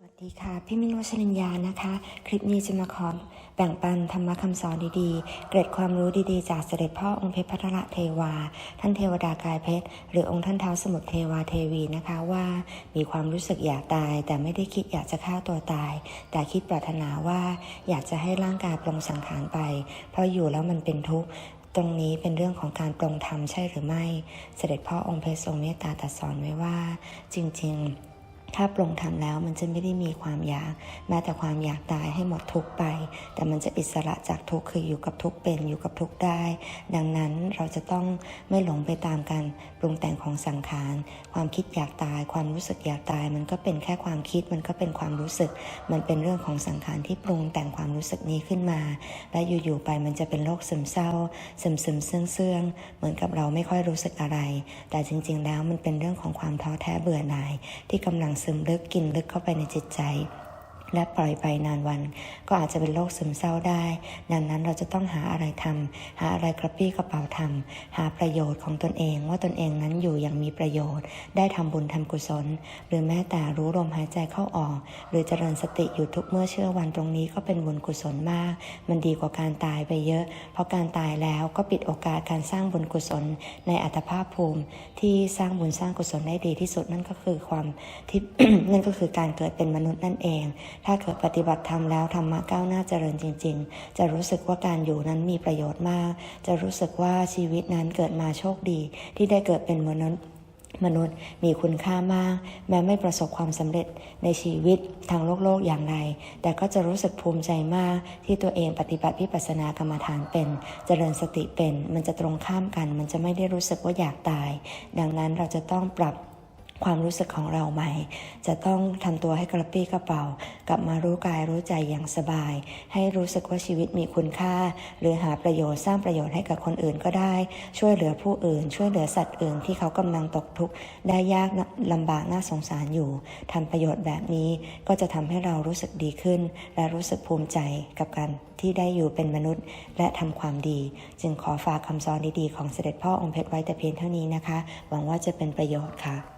สวัสดีค่ะ พี่มินวชริญญานะคะ คลิปนี้จะมาขอแบ่งปันธรรมะคำสอนดีๆ เกร็ดความรู้ดีๆ จากเสด็จพ่อองค์เพชรพัทรเทวา ท่านเทวดากายเพชร หรือองค์ท่านเท้าสมุทรเทวาเทวีนะคะว่ามีความรู้สึกอยากตาย แต่ไม่ได้คิดอยากจะฆ่าตัวตาย แต่คิดปรารถนาว่าอยากจะให้ร่างกายปรงสังขารไป เพราะอยู่แล้วมันเป็นทุกข์ตรงนี้เป็นเรื่องของการปรงธรรมใช่หรือไม่ เสด็จพ่อองค์เพชรทรงเมตตาตรัสสอนไว้ว่า จริง ๆ ถ้าปรงธรรมแล้วมันจะไม่ได้มีความอยากแม้แต่ความอยากตายให้หมดทุกไป แต่มันจะอิสระจากทุกคืออยู่กับทุกเป็นอยู่กับทุกได้ ดังนั้นเราจะต้องไม่หลงไปตามการปรุงแต่งของสังขารความคิดอยากตาย ความรู้สึกอยากตาย มันก็เป็นแค่ความคิดมันก็เป็นความรู้สึก มันเป็นเรื่องของสังขารที่ปรุงแต่งความรู้สึกนี้ขึ้นมา และอยู่ๆไปมันจะเป็นโรคซึมเศร้าซึมซึมเสื่องเสื่องๆเหมือนกับเราไม่ค่อยรู้สึกอะไร แต่จริง ๆ แล้วมันเป็นเรื่องของความท้อแท้เบื่อหน่ายที่กำลังซึมลึกกินลึกเข้าไปในจิตใจ และปล่อยไปนานวัน ก็อาจจะเป็นโรคซึมเศร้าได้ ดังนั้นเราจะต้องหาอะไรทำหาอะไรกระปี้กระเป๋าทำหาประโยชน์ของตนเองว่าตนเองนั้นอยู่อย่างมีประโยชน์ ได้ทำบุญทำกุศล หรือแม้แต่รู้ลมหายใจเข้าออก หรือเจริญสติอยู่ทุกเมื่อเชื่อวันตรงนี้ก็เป็นบุญกุศลมาก มันดีกว่าการตายไปเยอะ เพราะการตายแล้วก็ปิดโอกาสการสร้างบุญกุศลในอัตภาพภูมิ ที่สร้างบุญสร้างกุศลได้ดีที่สุดนั่นก็คือความที่นั่นก็คือการเกิดเป็นมนุษย์นั่นเองถ้าเกิดปฏิบัติธรรมแล้วธรรมะก้าวหน้าเจริญจริง ๆ จะรู้สึกว่าการอยู่นั้นมีประโยชน์มาก จะรู้สึกว่าชีวิตนั้นเกิดมาโชคดี ที่ได้เกิดเป็นมนุษย์มนุษย์มีคุณค่ามาก แม้ไม่ประสบความสำเร็จในชีวิตทางโลกโลกอย่างไร แต่ก็จะรู้สึกภูมิใจมาก ที่ตัวเองปฏิบัติวิปัสสนากรรมฐานเป็นเจริญสติเป็น มันจะตรงข้ามกัน มันจะไม่ได้รู้สึกว่าอยากตาย ดังนั้นเราจะต้องปรับ ความรู้สึกของเราใหม่ จะต้องทำตัวให้กระปรี้กระเป๋า กลับมารู้กายรู้ใจอย่างสบาย ให้รู้สึกว่าชีวิตมีคุณค่า หรือหาประโยชน์สร้างประโยชน์ให้กับคนอื่นก็ได้ ช่วยเหลือผู้อื่น ช่วยเหลือสัตว์อื่นที่เขากำลังตกทุกข์ได้ยากลำบากน่าสงสารอยู่ทำประโยชน์แบบนี้ก็จะทำให้เรารู้สึกดีขึ้น และรู้สึกภูมิใจกับการที่ได้อยู่เป็นมนุษย์ และทำความดี จึงขอฝากคำสอนดีๆของเสด็จพ่อองค์เพชรไว้แต่เพียงเท่านี้นะคะ หวังว่าจะเป็นประโยชน์ค่ะ